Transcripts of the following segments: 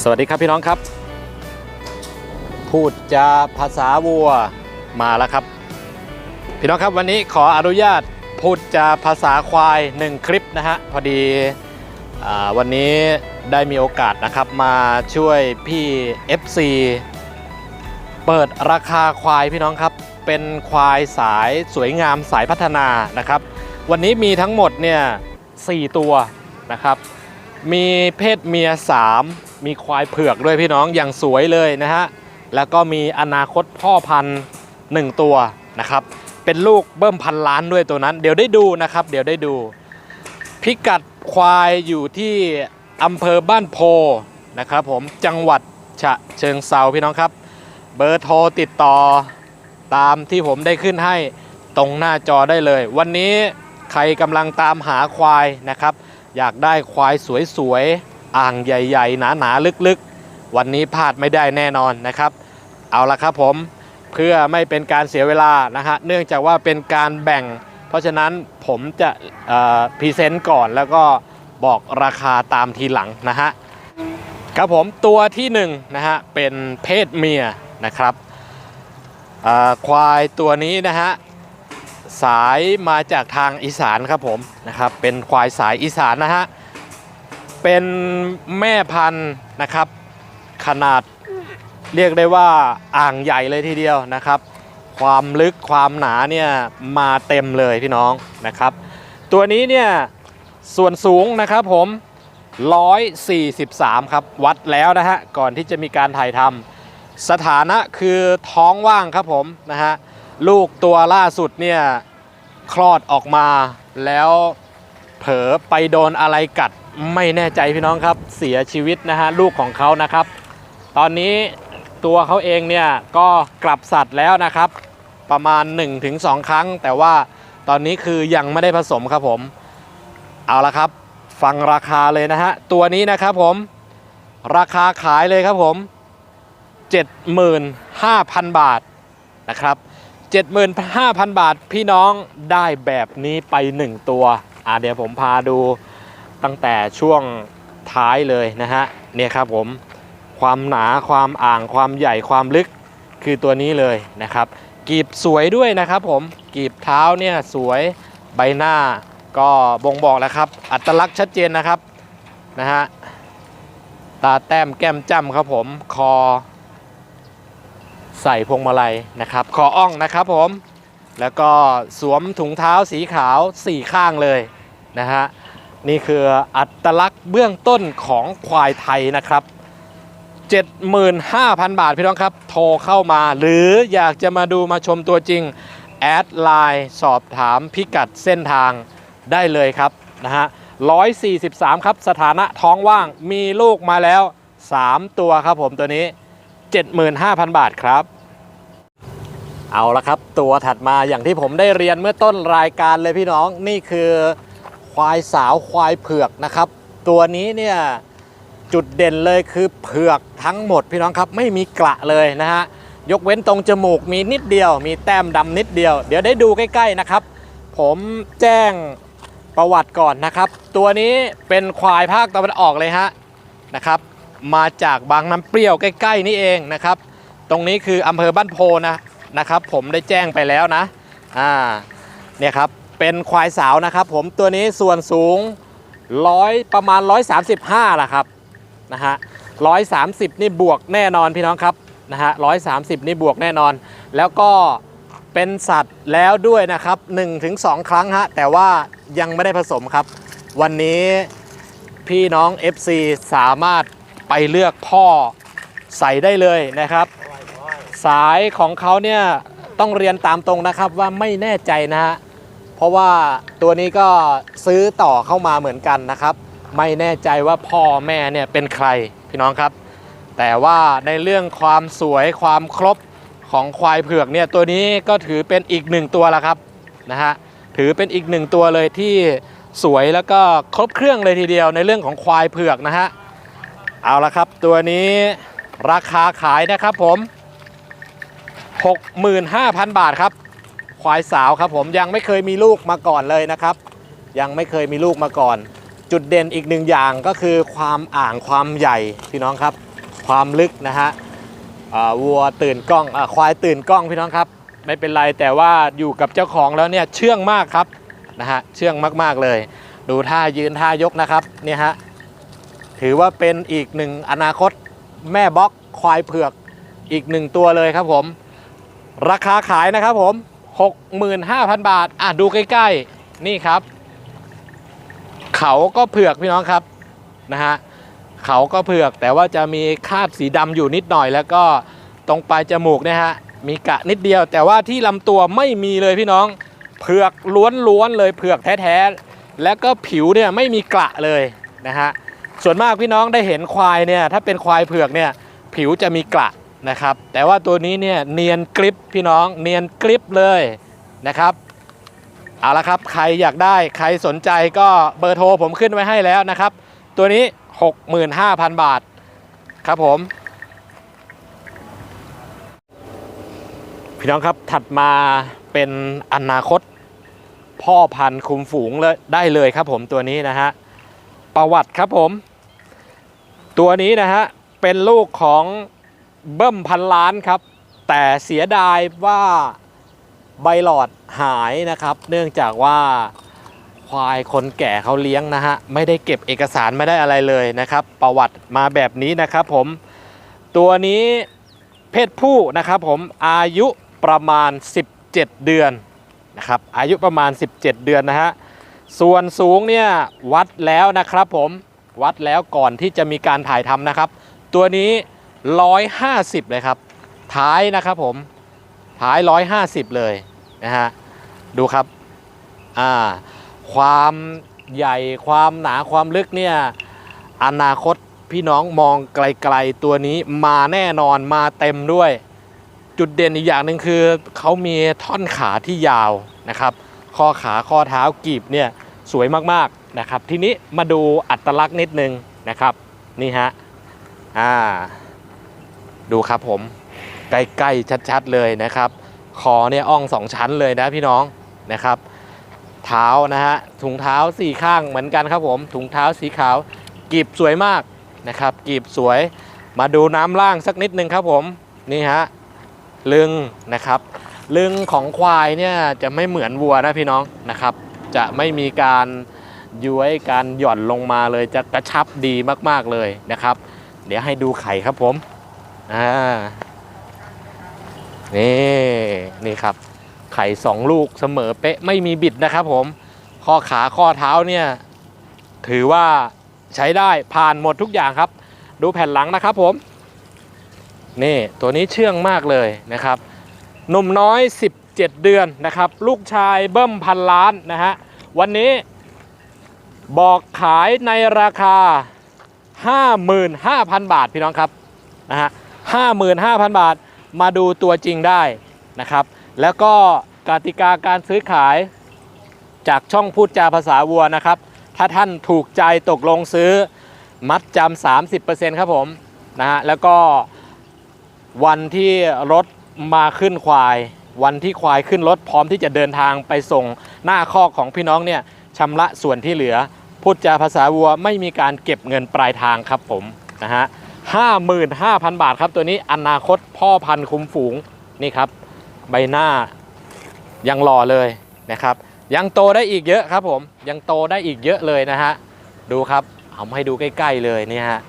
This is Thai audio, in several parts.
สวัสดีครับพี่น้องครับ พูดจาภาษาวัวมาแล้วครับ พี่น้องครับวันนี้ขออนุญาตพูดจาภาษาควายหนึ่งคลิปนะฮะพอดีอวันนี้ได้มีโอกาสนะครับมาช่วยพี่ FC เปิดราคาควายพี่น้องครับ เป็นควายสายสวยงามสายพัฒนานะครับ วันนี้มีทั้งหมดเนี่ย4ตัวนะครับ มีเพศเมีย 3 มีควายเผือกด้วยพี่น้องอย่างสวยเลยนะฮะ แล้วก็มีอนาคตพ่อพันธุ์หนึ่งตัวนะครับ เป็นลูกเบิ้มพันล้านด้วยตัวนั้น เดี๋ยวได้ดูนะครับ เดี๋ยวได้ดู พิกัดควายอยู่ที่อำเภอบ้านโพนะครับผมจังหวัดฉะเชิงเซาพี่น้องครับ เบอร์โทรติดต่อตามที่ผมได้ขึ้นให้ตรงหน้าจอได้เลย วันนี้ใครกำลังตามหาควายนะครับ อยากได้ควายสวยๆ อ่างใหญ่ๆ หนาๆ ลึกๆ วันนี้พลาดไม่ได้แน่นอนนะครับ เอาละครับผมเพื่อไม่เป็นการเสียเวลานะฮะเนื่องจากว่าเป็นการแบ่ง เพราะฉะนั้นผมจะพรีเซนต์ก่อนแล้วก็บอกราคาตามทีหลังนะฮะครับผมตัวที่หนึ่งนะฮะเป็นเพศเมียนะครับควายตัวนี้นะฮะสายมาจากทางอีสานครับผมนะครับเป็นควายสายอีสานนะฮะ เป็นแม่พันธุ์นะครับ ขนาดเรียกได้ว่าอ่างใหญ่เลยทีเดียวนะครับ ความลึกความหนาเนี่ยมาเต็มเลยพี่น้องนะครับ ตัวนี้เนี่ยส่วนสูงนะครับผม 143 ครับวัดแล้วนะฮะก่อนที่จะมีการถ่ายทำสถานะคือท้องว่างครับผมนะฮะลูกตัวล่าสุดเนี่ยคลอดออกมาแล้ว เผลอไปโดนอะไรกัดไม่แน่ใจพี่น้องครับเสียชีวิตนะฮะลูกของเขานะครับ ตอนนี้ตัวเขาเองเนี่ยก็กลับสัตว์แล้วนะครับ ประมาณ 1-2 ครั้ง แต่ว่าตอนนี้คือยังไม่ได้ผสมครับผม เอาละครับ ฟังราคาเลยนะฮะตัวนี้นะครับผม ราคาขายเลยครับผม 75,000 บาทนะครับ 75,000 บาทพี่น้องได้แบบนี้ไป 1 ตัว อ่าเดี๋ยวผมพาดูตั้งแต่ช่วงท้ายเลยนะฮะเนี่ยครับผมความหนาความอ่างความใหญ่ความลึกคือตัวนี้เลยนะครับกีบสวยด้วยนะครับผมกีบเท้าเนี่ยสวยใบหน้าก็บ่งบอกแล้วครับ อัตลักษณ์ชัดเจนนะครับนะฮะตาแต้มแก้มจ้ำครับผมคอ ใส่พวงมาลัยนะครับ คออ่องนะครับผม แล้วก็สวมถุงเท้าสีขาวสี่ข้างเลยนะฮะนี่คืออัตลักษณ์เบื้องต้นของควายไทยนะครับ 75,000 บาทพี่น้องครับ โทรเข้ามา หรืออยากจะมาดูมาชมตัวจริง แอดไลน์สอบถามพิกัดเส้นทางได้เลยครับนะฮะ143 ครับ สถานะท้องว่างมีลูกมาแล้ว 3 ตัวครับผมตัวนี้ 75,000 บาทครับ เอาละครับ ตัวถัดมาอย่างที่ผมได้เรียนเมื่อต้นรายการเลยพี่น้องนี่คือควายสาวควายเผือกนะครับ ตัวนี้เนี่ยจุดเด่นเลยคือเผือกทั้งหมดพี่น้องครับไม่มีกระเลยนะฮะยกเว้นตรงจมูกมีนิดเดียว มีแต้มดำนิดเดียว เดี๋ยวได้ดูใกล้ๆนะครับ ผมแจ้งประวัติก่อนนะครับ ตัวนี้เป็นควายภาคตะวันออกเลยฮะนะครับ มาจากบางน้ำเปรี้ยวใกล้ ๆ นี่เองนะครับ ตรงนี้คืออำเภอบ้านโพนะ นะครับ ผมได้แจ้งไปแล้วนะอ่าเนี่ยครับเป็นควายสาวนะครับ ผมตัวนี้ส่วนสูงร้อยประมาณ 135ละครับนะฮะ130นี่บวกแน่นอนพี่น้องครับนะฮะ130นี่บวกแน่นอน แล้วก็เป็นสัตว์แล้วด้วยนะครับ1-2 ครั้งฮะแต่ว่ายังไม่ได้ผสมครับ วันนี้พี่น้อง FC สามารถไปเลือกพ่อใส่ได้เลยนะครับ สายของเขาเนี่ยต้องเรียนตามตรงนะครับว่าไม่แน่ใจนะฮะเพราะว่าตัวนี้ก็ซื้อต่อเข้ามาเหมือนกันนะครับ ไม่แน่ใจว่าพ่อแม่เนี่ยเป็นใครพี่น้องครับ แต่ว่าในเรื่องความสวยความครบของควายเผือกเนี่ยตัวนี้ก็ถือเป็นอีกหนึ่งตัวละครับนะฮะถือเป็นอีกหนึ่งตัวเลยที่สวยแล้วก็ครบเครื่องเลยทีเดียวในเรื่องของควายเผือกนะฮะเอาละครับตัวนี้ราคาขายนะครับผม 65,000 บาทครับ ควายสาวครับผมยังไม่เคยมีลูกมาก่อนเลยนะครับ ยังไม่เคยมีลูกมาก่อน จุดเด่นอีกหนึ่งอย่างก็คือความอ่างความใหญ่พี่น้องครับ ความลึกนะฮะวัวตื่นกล้องอควายตื่นกล้องพี่น้องครับ ไม่เป็นไรแต่ว่าอยู่กับเจ้าของแล้วเนี่ยเชื่องมากครับนะฮะเชื่องมากๆเลย ดูท่ายืนท่ายกนะครับเนี่ยฮะถือว่าเป็นอีกหนึ่งอนาคตแม่บล็อกควายเผือกอีกหนึ่งตัวเลยครับผม ราคาขายนะครับผม 65,000 บาท อะดูใกล้ๆ นี่ครับ เขาก็เผือกพี่น้องครับนะฮะเขาก็เผือกแต่ว่าจะมีคราบสีดำอยู่นิดหน่อย แล้วก็ตรงปลายจมูกเนี่ยฮะมีกะนิดเดียว แต่ว่าที่ลำตัวไม่มีเลยพี่น้อง เผือกล้วนๆเลยเผือกแท้ๆแล้วก็ผิวเนี่ยไม่มีกระเลยนะฮะส่วนมากพี่น้องได้เห็นควายเนี่ยถ้าเป็นควายเผือกเนี่ยผิวจะมีกระ นะครับ แต่ว่าตัวนี้เนี่ยเนียนกริปพี่น้องเนียนกริปเลยนะครับเอาละครับใครอยากได้ใครสนใจก็เบอร์โทรผมขึ้นไว้ให้แล้วนะครับ ตัวนี้ 65,000 บาทครับผม พี่น้องครับถัดมาเป็นอนาคตพ่อพันธุ์คุมฝูงเลยได้เลยครับผมตัวนี้นะฮะประวัติครับผม ตัวนี้นะฮะเป็นลูกของ เบิ้มพันล้านครับ แต่เสียดายว่าใบหลอดหายนะครับ เนื่องจากว่าควายคนแก่เขาเลี้ยงนะฮะ ไม่ได้เก็บเอกสารไม่ได้อะไรเลยนะครับ ประวัติมาแบบนี้นะครับผม ตัวนี้เพศผู้นะครับผมอายุประมาณ 17 เดือนนะครับ อายุประมาณ 17 เดือนนะฮะ ส่วนสูงเนี่ยวัดแล้วนะครับผมวัดแล้วก่อนที่จะมีการถ่ายทำนะครับ ตัวนี้ 150 เลยครับ ท้ายนะครับผม ท้าย 150 เลยนะฮะ ดูครับ อ่า ความใหญ่ ความหนา ความลึกเนี่ย อนาคตพี่น้องมองไกลๆตัวนี้มาแน่นอน มาเต็มด้วย จุดเด่นอีกอย่างหนึ่งคือเขามีท่อนขาที่ยาวนะครับ ข้อขาข้อเท้ากีบเนี่ยสวยมากๆนะครับ ทีนี้มาดูอัตลักษณ์นิดนึงนะครับ นี่ฮะ อ่า ดูครับผมใกล้ๆชัดๆเลยนะครับ คอเนี่ยอ่องสองชั้นเลยนะพี่น้องนะครับ เท้านะฮะถุงเท้าสี่ข้างเหมือนกันครับผม ถุงเท้าสีขาวกีบสวยมากนะครับกีบสวยมาดูน้ำล่างสักนิดนึงครับผมนี่ฮะลึงนะครับ ลึงของควายเนี่ยจะไม่เหมือนวัวนะพี่น้องนะครับ จะไม่มีการย้วยการหย่อนลงมาเลยจะกระชับดีมากๆเลยนะครับ เดี๋ยวให้ดูไข่ครับผม อ่านี่นี่ครับ ไข่สองลูกเสมอเป๊ะไม่มีบิดนะครับผม ข้อขาข้อเท้าเนี่ย ถือว่าใช้ได้ผ่านหมดทุกอย่างครับ ดูแผ่นหลังนะครับผม นี่ตัวนี้เชื่องมากเลยนะครับหนุ่มน้อย 17 เดือนนะครับ ลูกชายเบิ้มพันล้านนะฮะ วันนี้บอกขายในราคา 55,000 บาทพี่น้องครับนะฮะ 55,000 บาท มาดูตัวจริงได้นะครับ แล้วก็กติกาการซื้อขายจากช่องพูดจาภาษาวัวนะครับ ถ้าท่านถูกใจตกลงซื้อมัดจำ 30%ครับผมนะฮะแล้วก็วันที่รถมาขึ้นควาย วันที่ควายขึ้นรถพร้อมที่จะเดินทางไปส่งหน้าคอกของพี่น้องเนี่ยชำระส่วนที่เหลือ พูดจาภาษาวัวไม่มีการเก็บเงินปลายทางครับผมนะฮะ 55,000 บาทครับ ตัวนี้อนาคตพ่อพันธุ์คุมฝูงนี่ครับ ใบหน้ายังหล่อเลยนะครับ ยังโตได้อีกเยอะครับผมยังโตได้อีกเยอะเลยนะฮะดูครับเอามให้ดูใกล้ ๆเลยนี่ฮะ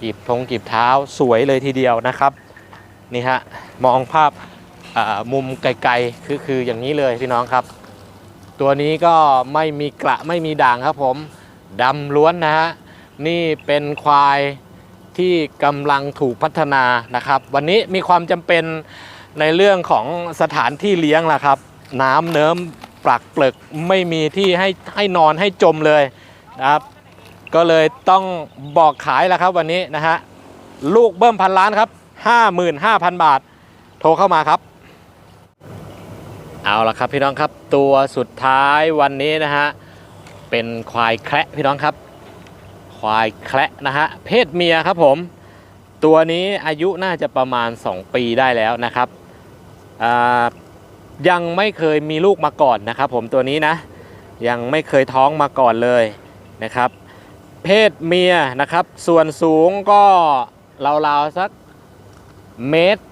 กีบทงกีบเท้าสวยเลยทีเดียวนะครับนี่ฮะมองภาพมุมไกลๆคือคืออย่างนี้เลยพี่น้องครับ ตัวนี้ก็ไม่มีกระไม่มีด่างครับผมดำล้วนนะฮะนี่เป็นควาย ที่กำลังถูกพัฒนานะครับ วันนี้มีความจำเป็นในเรื่องของสถานที่เลี้ยงล่ะครับ น้ำเนิ้มปลักเปลึกไม่มีที่ให้ให้นอนให้จมเลยนะครับ ก็เลยต้องบอกขายแล้วครับวันนี้นะฮะลูกเบิ้มพันล้านครับ 55,000 บาท โทรเข้ามาครับ เอาละครับพี่น้องครับตัวสุดท้ายวันนี้นะฮะเป็นควายแคระพี่น้องครับ ควายแคระนะฮะเพศเมียครับผม ตัวนี้อายุน่าจะประมาณ 2 ปีได้แล้วนะครับยังไม่เคยมีลูกมาก่อนนะครับ ผมตัวนี้นะยังไม่เคยท้องมาก่อนเลยนะครับ เพศเมียนะครับ ส่วนสูงก็ราวๆสักเมตร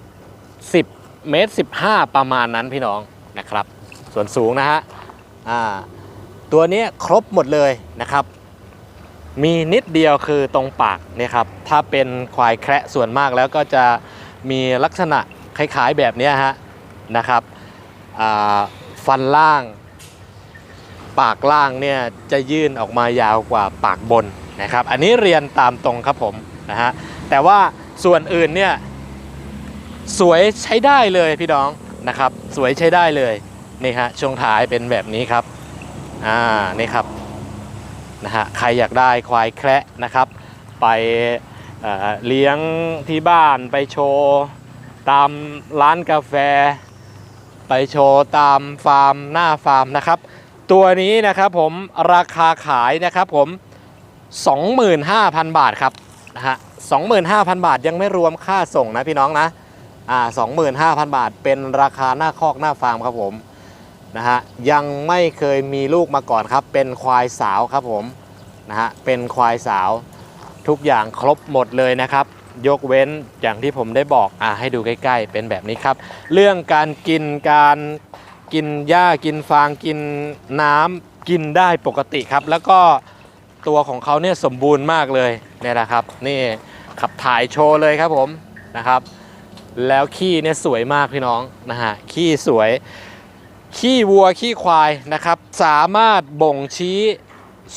สิบเมตรสิบห้าประมาณนั้นพี่น้องนะครับ ส่วนสูงนะฮะตัวนี้ครบหมดเลยนะครับ มีนิดเดียวคือตรงปากเนี่ยครับถ้าเป็นควายแคระส่วนมากแล้วก็จะมีลักษณะคล้ายๆแบบนี้ฮะนะครับฟันล่าง ปากล่างเนี่ยจะยื่นออกมายาวกว่าปากบนนะครับ อันนี้เรียนตามตรงครับผมนะฮะแต่ว่าส่วนอื่นเนี่ยสวยใช้ได้เลยพี่น้องนะครับ สวยใช้ได้เลยนี่ฮะช่วงท้ายเป็นแบบนี้ครับอ่านี่ครับ นะฮะใครอยากได้ควายแคระนะครับ ไปเเลี้ยงที่บ้านไปโชว์ตามร้านกาแฟ ไปโชว์ตามฟาร์มหน้าฟาร์มนะครับ ตัวนี้นะครับผมราคาขายนะครับผม 25,000 บาทครับนะฮะ25,000 บาทยังไม่รวมค่าส่งนะพี่น้องนะอ่า25,000 บาทเป็นราคาหน้าคอกหน้าฟาร์มครับผม นะฮะยังไม่เคยมีลูกมาก่อนครับ เป็นควายสาวครับผมนะฮะเป็นควายสาวทุกอย่างครบหมดเลยนะครับ ยกเว้นอย่างที่ผมได้บอกอ่าให้ดูใกล้ ๆ เป็นแบบนี้ครับ เรื่องการกินการกินหญ้ากินฟางกินน้ำกินได้ปกติครับ แล้วก็ตัวของเขาเนี่ยสมบูรณ์มากเลยเนี่ยนะครับ นี่ขับถ่ายโชว์เลยครับผมนะครับ แล้วขี้เนี่ยสวยมากพี่น้องนะฮะขี้สวย ขี้วัวขี้ควายนะครับ สามารถบ่งชี้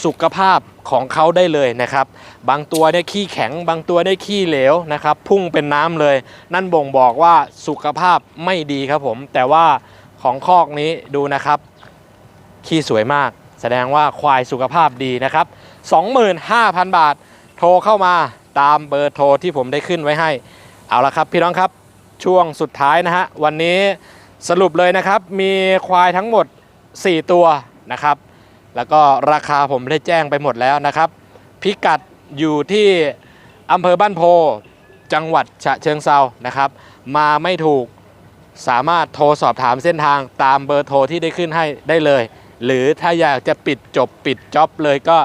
สุขภาพของเขาได้เลยนะครับ บางตัวเนี่ยขี้แข็ง บางตัวได้ขี้เหลวนะครับ พุ่งเป็นน้ำเลย นั่นบ่งบอกว่าสุขภาพไม่ดีครับผม แต่ว่าของคอกนี้ดูนะครับ ขี้สวยมาก แสดงว่าควายสุขภาพดีนะครับ 25,000 บาท โทรเข้ามาตามเบอร์โทรที่ผมได้ขึ้นไว้ให้ เอาละครับพี่น้องครับ ช่วงสุดท้ายนะฮะวันนี้ สรุปเลยนะครับ มีควายทั้งหมด 4 ตัวนะครับ แล้วก็ราคาผมได้แจ้งไปหมดแล้วนะครับ พิกัดอยู่ที่อำเภอบ้านโพ จังหวัดฉะเชิงเซานะครับ มาไม่ถูกสามารถโทรสอบถามเส้นทางตามเบอร์โทรที่ได้ขึ้นให้ได้เลย หรือถ้าอยากจะปิดจบปิดจ็อบเลยก็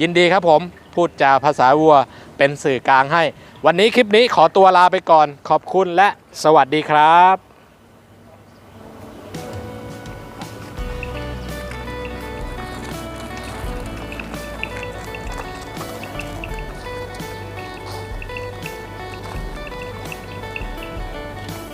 ยินดีครับผมพูดจาภาษาวัวเป็นสื่อกลางให้ วันนี้คลิปนี้ขอตัวลาไปก่อนขอบคุณและสวัสดีครับ